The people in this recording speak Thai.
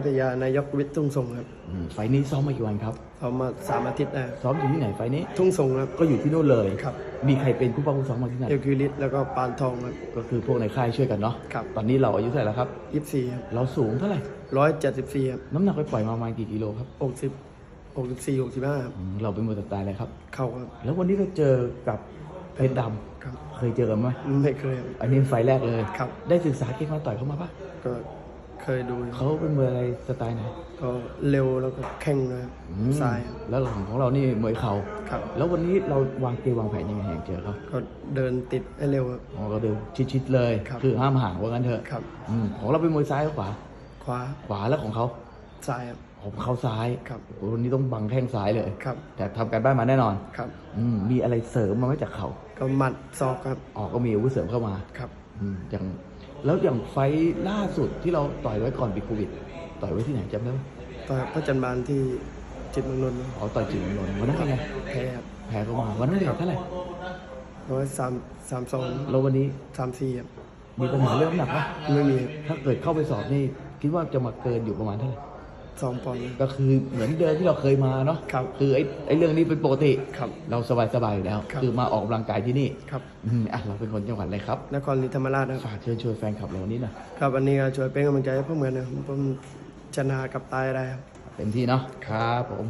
พัทยานายกวิทย์ทุ่งส่งครับอืมไฟล์นี้ซ้อมมากี่วันครับเอามาสามอาทิตย์นะครับซ้อมอยู่ที่ไหนไฟล์นี้ ทุ่งส่งครับ ก็อยู่ที่นู่นเลยครับ มีใครเป็นคู่ป้าคู่ซ้อมมาที่ไหน เอลคิวลิสแล้วก็ปานทองครับ ก็คือพวกในค่ายช่วยกันเนาะ ครับ ตอนนี้เราอายุเท่าไหร่แล้วครับ ยี่สิบสี่ครับเราสูงเท่าไหร่ ร้อยเจ็ดสิบสี่ครับน้ำหนักไปปล่อยมาประมาณกี่กิโลครับหกสิบหกสิบสี่หกสิบห้าครับอืมเราเป็นมวยสไตล์อะไรครับ เข้าครับ แล้ววันนี้เราเจอกับเพชรดครับำเคยเจอกันไหมไม่เคยครับ อันนี้ไฟล์แรกเลย ครับ ได้ศึกษาเกมมาต่อยเขามาปะก็ เคยดูอยู่เขาเป็นมวยอะไรสไตล์ไหนก็เร็วแล้วก็แข่งนะครับอืมซ้ายครับ แล้วของของเรานี่มวยเข่าครับ แล้ววันนี้เราวางเกมวางแผนยังไงแห่งเจอเขาก็เดินติดให้เร็วครับ อ๋อก็เดินชิดๆเลยครับคือห้ามห่างว่างั้นเถอะครับอืมของเราเป็นมวยซ้ายหรือขวา ขวาขวาแล้วของเขาซ้ายครับ ของเขาซ้ายครับ โอ้วันนี้ต้องบังแข้งซ้ายเลย ครับแต่ทำการบ้านมาแน่นอนครับ อืมมีอะไรเสริมมาไหมจากเขาก็หมัดศอกครับ ออกก็มีอาวุธเสริมเข้ามา ครับ อืมอย่าง แล้วอย่างไฟท์ล่าสุดที่เราต่อยไว้ก่อนปิดโควิด ต่อยไว้ที่ไหนจำได้ไหมต่อยพระจันทร์บานที่จิตรเมืองนนท์อ๋อต่อยจิงนนท์วันนั้นเป็นไงแพ้ครับแพ้เข้ามาวันนั้นเด็กเท่าไหร่ร้อยสามสามสองแล้ววันนี้สามสี่ครับมีปัญหาเรื่องน้ำหนักปะไม่มีถ้าเกิดเข้าไปสอบนี่คิดว่าจะมาเกินอยู่ประมาณเท่าไหร่ สองปอนด์ก็คือเหมือนเดิมที่เราเคยมาเนาะครับคือไอ้ไอ้เรื่องนี้เป็นปกติครับเราสบายๆอยู่แล้วครับคือมาออกกำลังกายที่นี่ครับอืมอะเราเป็นคนจังหวัดอะไรครับนครศรีธรรมราชนะครับฝากเชิญชวนแฟนคลับเราวันนี้หน่อยครับวันนี้ก็ช่วยเป็นกำลังใจให้พวกเหมือนนะครับผมชนะกับตายได้ครับเต็มที่เนาะครับผม